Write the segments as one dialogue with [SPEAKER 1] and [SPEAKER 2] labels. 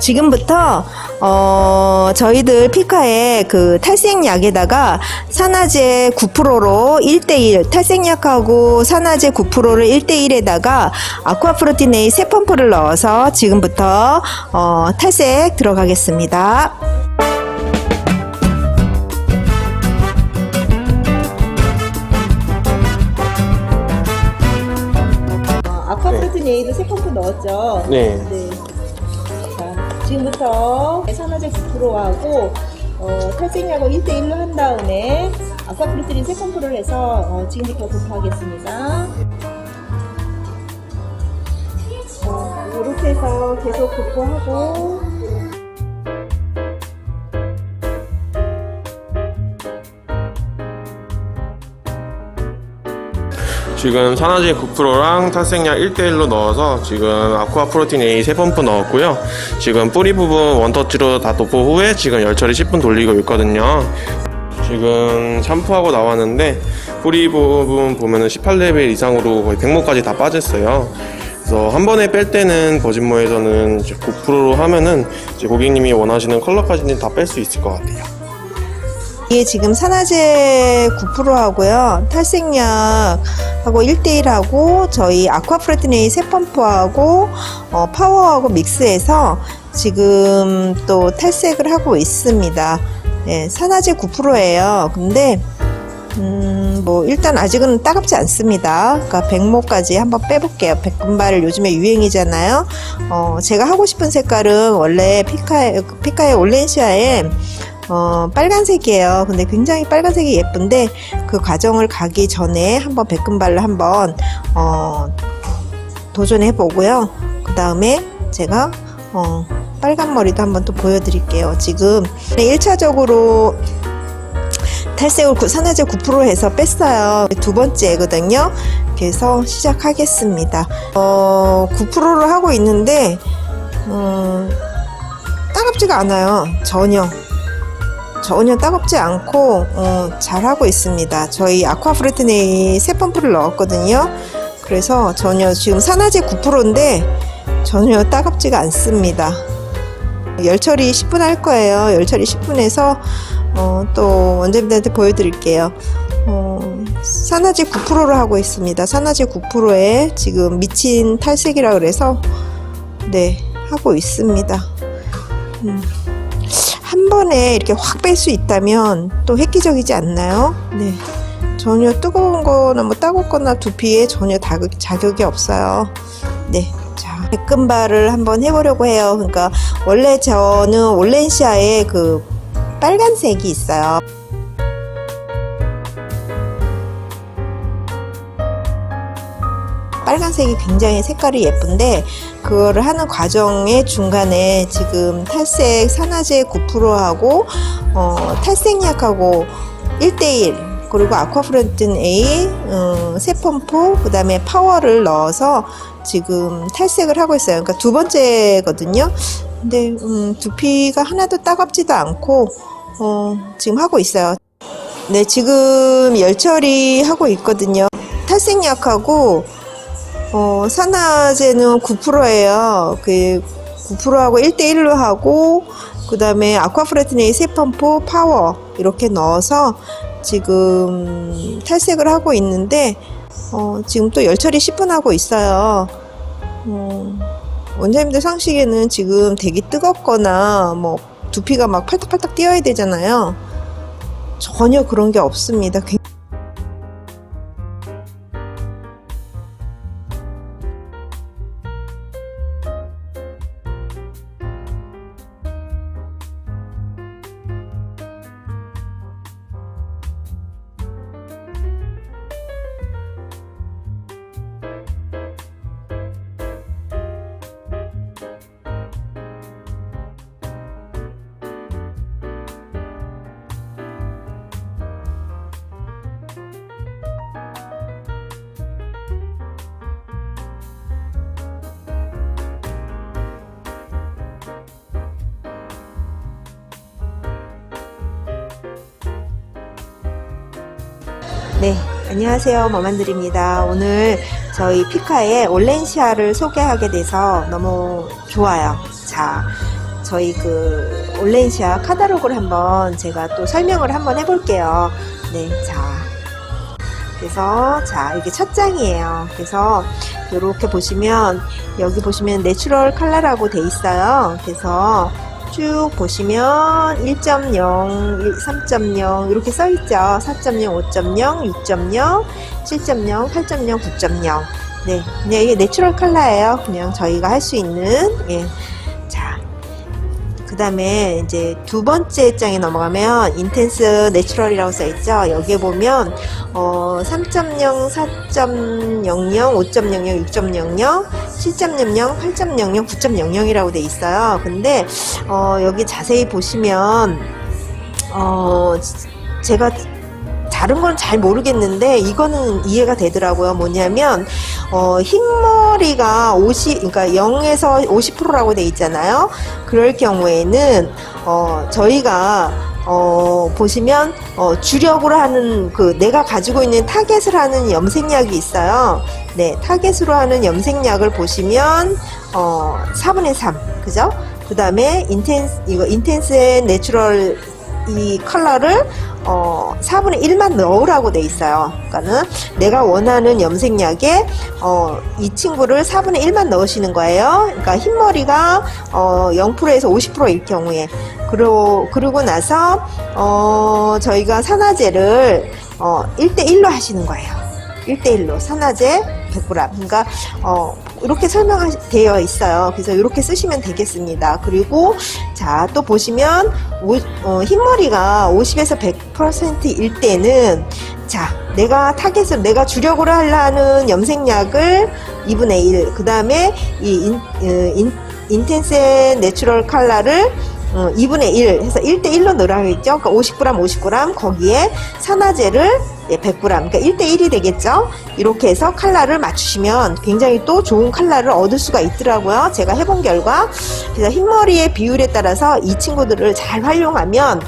[SPEAKER 1] 지금부터 어, 저희들 피카의 그 탈색약에다가 산화제 9%로 1대1 탈색약하고 산화제 9%를 1대1에다가 아쿠아프로틴 A 세 펌프를 넣어서 지금부터 어, 탈색 들어가겠습니다. 아쿠아프로틴 A도 세 펌프 넣었죠?
[SPEAKER 2] 네.
[SPEAKER 1] 지금부터 산화제 9%하고 어, 탈색약을 1대1로 한 다음에 아쿠아프리트린 세 펌프를 해서 어, 지금부터 도포하겠습니다. 자, 이렇게 해서 계속 도포하고
[SPEAKER 2] 지금 산화제 9%랑 탈색약 1대1로 넣어서 지금 아쿠아 프로틴 A 3펌프 넣었고요. 지금 뿌리 부분 원터치로 다 도포 후에 지금 열 처리 10분 돌리고 있거든요. 지금 샴푸하고 나왔는데 뿌리 부분 보면은 18레벨 이상으로 거의 백모까지 다 빠졌어요. 그래서 한 번에 뺄 때는 버진모에서는 이제 9%로 하면은 고객님이 원하시는 컬러까지는 다 뺄 수 있을 것 같아요.
[SPEAKER 1] 이게 지금 산화제 9%하고요. 탈색약하고 1대1 하고 저희 아쿠아프로틴 A 세 펌프하고 어, 파워하고 믹스해서 지금 또 탈색을 하고 있습니다. 네, 산화제 9%예요. 근데 음, 뭐 일단 아직은 따갑지 않습니다. 그러니까 백모까지 한번 빼볼게요. 백금발을 요즘에 유행이잖아요. 어, 제가 하고 싶은 색깔은 원래 피카의 피카의 올렌시아에 어, 빨간색이에요. 근데 굉장히 빨간색이 예쁜데 그 과정을 가기 전에 한번 백금발을 한번 어, 도전해 보고요. 그 다음에 제가 어, 빨간 머리도 한번 또 보여드릴게요. 지금 1차적으로 탈색을 구- 산화제 9% 해서 뺐어요. 두 번째거든요. 그래서 시작하겠습니다. 어, 9%를 하고 있는데, 음, 따갑지가 않아요. 전혀. 전혀 따갑지 않고, 어, 잘하고 있습니다. 저희 아쿠아프레트네이 세 펌프를 넣었거든요. 그래서 전혀 지금 산화제 9%인데, 전혀 따갑지가 않습니다. 열처리 10분 할 거예요. 열처리 10분 해서 어, 또 원장님들한테 보여드릴게요. 어, 산화제 9%로 하고 있습니다. 산화제 9%에 지금 미친 탈색이라 그래서 네 하고 있습니다. 음, 한 번에 이렇게 확 뺄 수 있다면 또 획기적이지 않나요? 네. 전혀 뜨거운 거나 뭐 따갑거나 두피에 전혀 자극, 자격이 없어요. 네. 자, 백금발을 한번 해보려고 해요. 그러니까 원래 저는 올렌시아에 그 빨간색이 있어요. 빨간색이 굉장히 색깔이 예쁜데 그거를 하는 과정의 중간에 지금 탈색 산화제 9%하고 어, 탈색약하고 1대1 그리고 아쿠아프렌튼 A 어, 세 펌프 그다음에 파워를 넣어서 지금 탈색을 하고 있어요. 그러니까 두 번째거든요. 근데 음, 두피가 하나도 따갑지도 않고 어, 지금 하고 있어요. 네, 지금 열처리 하고 있거든요. 탈색약하고 어, 산화제는 9%예요. 그 9%하고 1대1로 하고 그 다음에 아쿠아프레트네이 세 펌프 파워 이렇게 넣어서 지금 탈색을 하고 있는데 어, 지금 또 열처리 10분 하고 있어요. 어, 원장님들 상식에는 지금 되게 뜨겁거나 뭐 두피가 막 팔딱팔딱 뛰어야 되잖아요. 전혀 그런 게 없습니다. 네, 안녕하세요. 머만들입니다. 오늘 저희 피카의 올렌시아를 소개하게 돼서 너무 좋아요. 자, 저희 그 올렌시아 카다로그를 한번 제가 또 설명을 한번 해볼게요. 네, 자. 그래서 자 이게 첫 장이에요. 그래서 이렇게 보시면 여기 보시면 내추럴 컬러라고 돼 있어요. 그래서 쭉 보시면 1.0, 3.0 이렇게 써 있죠. 4.0, 5.0, 6.0, 7.0, 8.0, 9.0. 네, 그냥 이게 내추럴 컬러예요. 그냥 저희가 할 수 있는 예. 자, 그 다음에 이제 두 번째 장에 넘어가면 인텐스 내추럴이라고 써 있죠. 여기에 보면 어, 3.0, 4.00, 5.00, 6.00, 7.00, 8.00, 9.00이라고 돼 있어요. 근데 어, 여기 자세히 보시면 어, 제가 다른 건 잘 모르겠는데 이거는 이해가 되더라고요. 뭐냐면 어, 흰머리가 50, 그러니까 0에서 50%라고 돼 있잖아요. 그럴 경우에는 어, 저희가 어, 보시면 어, 주력으로 하는 그 내가 가지고 있는 타겟을 하는 염색약이 있어요. 네, 타겟으로 하는 염색약을 보시면 어, 4분의 3, 그죠? 그 다음에 인텐스 이거 인텐스의 내추럴 이 컬러를 어, 4분의 1만 넣으라고 돼 있어요. 그러니까는 내가 원하는 염색약에 어, 이 친구를 4분의 1만 넣으시는 거예요. 그러니까 흰머리가 어, 0%에서 50%일 경우에 그리고 그러고 나서 어, 저희가 산화제를 어, 1대1로 하시는 거예요. 1대1로 산화제 100g. 그러니까 어, 이렇게 설명되어 있어요. 그래서 이렇게 쓰시면 되겠습니다. 그리고 자, 또 보시면 오- 어, 흰머리가 50에서 100%일 때는 자, 내가 타겟을 내가 주력으로 하려는 염색약을 2분의 1, 그 다음에 이 인, 어, 인, 인텐스 내추럴 컬러를 어, 2분의 1 해서 1대1로 넣으라고 했죠. 그러니까 50g, 50g 거기에 산화제를 예, 100g, 그러니까 1대1이 되겠죠. 이렇게 해서 컬러를 맞추시면 굉장히 또 좋은 컬러를 얻을 수가 있더라고요. 제가 해본 결과. 그래서 흰머리의 비율에 따라서 이 친구들을 잘 활용하면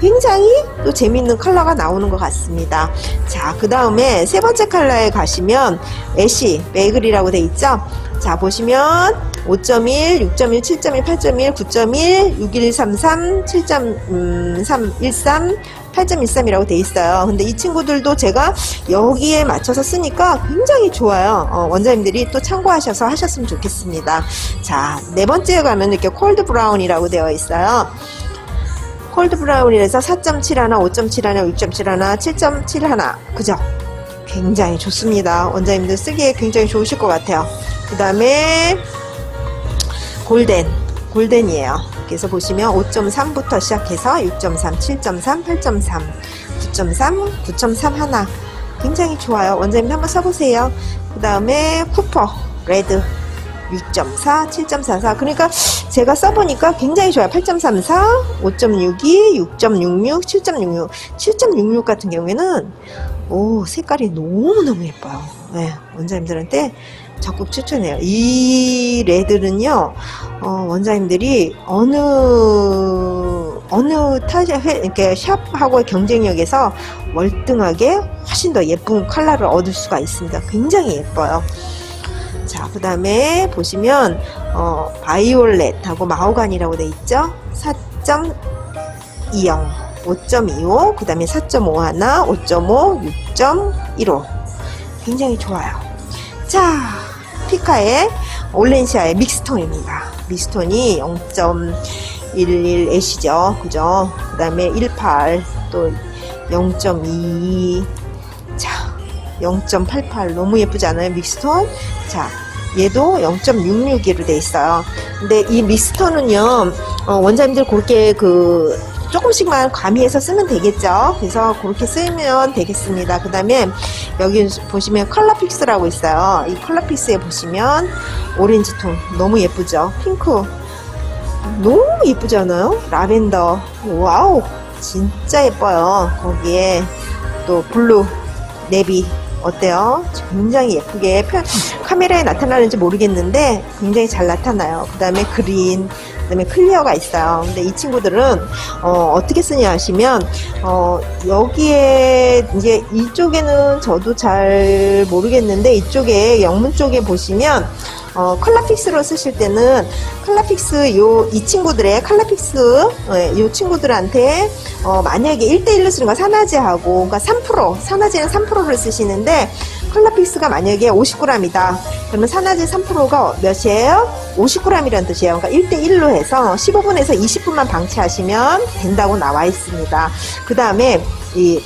[SPEAKER 1] 굉장히 또 재밌는 컬러가 나오는 것 같습니다. 자, 그 다음에 세 번째 컬러에 가시면 애쉬, 베이글이라고 돼 있죠. 자, 보시면 5.1, 6.1, 7.1, 8.1, 9.1, 6133, 7.313, 8.13이라고 돼 있어요. 근데 이 친구들도 제가 여기에 맞춰서 쓰니까 굉장히 좋아요. 어, 원장님들이 또 참고하셔서 하셨으면 좋겠습니다. 자, 네 번째에 가면 이렇게 콜드 브라운이라고 되어 있어요. 콜드 브라운이라서 4.7 하나, 5.7 하나, 6.7 하나, 7.7 하나. 그죠? 굉장히 좋습니다. 원장님들 쓰기에 굉장히 좋으실 것 같아요. 그 다음에 골덴, 골덴이에요. 그래서 보시면 5.3부터 시작해서 6.3, 7.3, 8.3, 9.3, 9.3 하나. 굉장히 좋아요. 원장님 한번 써보세요. 그 다음에 쿠퍼, 레드. 6.4, 7.44. 그러니까 제가 써보니까 굉장히 좋아요. 8.34, 5.62, 6.66, 7.66. 7.66 같은 경우에는 오, 색깔이 너무너무 예뻐요. 네, 원장님들한테 적극 추천해요. 이 레드는요, 어, 원장님들이 어느, 어느 타샵, 샵하고의 경쟁력에서 월등하게 훨씬 더 예쁜 컬러를 얻을 수가 있습니다. 굉장히 예뻐요. 자, 그 다음에 보시면, 어, 바이올렛하고 마호간이라고 돼 있죠? 4.20, 5.25, 그 다음에 4.5 하나, 5.5, 6.15. 굉장히 좋아요. 자, 피카의 올렌시아의 믹스톤입니다. 믹스톤이 0.11 애시죠. 그죠? 그 다음에 18, 또 0.2, 자, 0.88 너무 예쁘지 않아요? 믹스톤? 자, 얘도 0.66으로 돼 있어요. 근데 이 믹스톤은요, 어, 원장님들 그렇게 그 조금씩만 가미해서 쓰면 되겠죠. 그래서 그렇게 쓰면 되겠습니다. 그 다음에 여기 보시면 컬러픽스라고 있어요. 이 컬러픽스에 보시면 오렌지 톤 너무 예쁘죠. 핑크 너무 예쁘지 않아요? 라벤더 와우 진짜 예뻐요. 거기에 또 블루 네비 어때요? 굉장히 예쁘게 표- 카메라에 나타나는지 모르겠는데 굉장히 잘 나타나요. 그 다음에 그린, 그 다음에 클리어가 있어요. 근데 이 친구들은 어, 떻게 쓰냐 하시면 어, 여기에 이제 이쪽에는 저도 잘 모르겠는데 이쪽에 영문 쪽에 보시면 어, 컬러 픽스로 쓰실 때는 칼라픽스 요 이 친구들의 칼라픽스 예, 요 친구들한테 어, 만약에 1대1로 쓰는 거 산화제하고 그러니까 3% 산화제는 3%를 쓰시는데 칼라픽스가 만약에 50g이다 그러면 산화제 3%가 몇이에요? 50g이라는 뜻이에요. 그러니까 1대1로 해서 15분에서 20분만 방치하시면 된다고 나와 있습니다. 그 다음에 이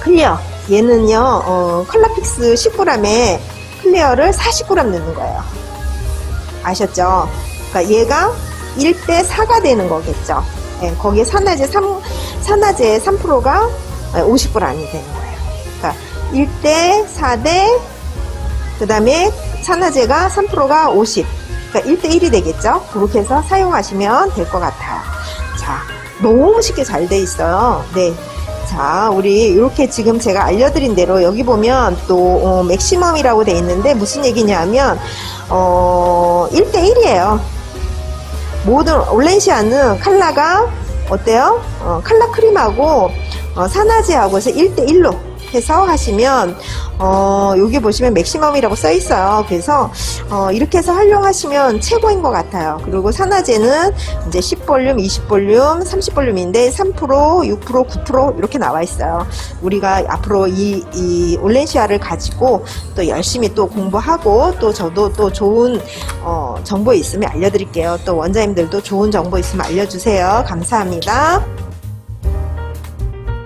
[SPEAKER 1] 클리어 얘는요 어, 컬러픽스 10g에 클리어를 40g 넣는 거예요. 아셨죠? 그러니까 얘가 1대 4가 되는 거겠죠. 예, 거기에 산화제 3 산화제 3%가 50g이 되는 거예요. 그러니까 1대 4대 그 다음에 산화제가 3%가 50 그러니까 1대 1이 되겠죠? 그렇게 해서 사용하시면 될 것 같아요. 자 너무 쉽게 잘 돼 있어요. 네 자, 우리 이렇게 지금 제가 알려드린 대로 여기 보면 또 어, 맥시멈이라고 돼 있는데 무슨 얘기냐면 어, 1대1이에요. 모든 올렌시아는 칼라가 어때요? 어, 칼라 크림하고 어, 산화제하고 해서 1대1로 해서 하시면 어, 여기 보시면 맥시멈이라고 써 있어요. 그래서 어, 이렇게 해서 활용하시면 최고인 것 같아요. 그리고 산화제는 이제 10볼륨, 20볼륨, 30볼륨인데 3%, 6%, 9% 이렇게 나와 있어요. 우리가 앞으로 이, 이 올렌시아를 가지고 또 열심히 또 공부하고 또 저도 또 좋은 어, 정보 있으면 알려드릴게요. 또 원장님들도 좋은 정보 있으면 알려주세요. 감사합니다.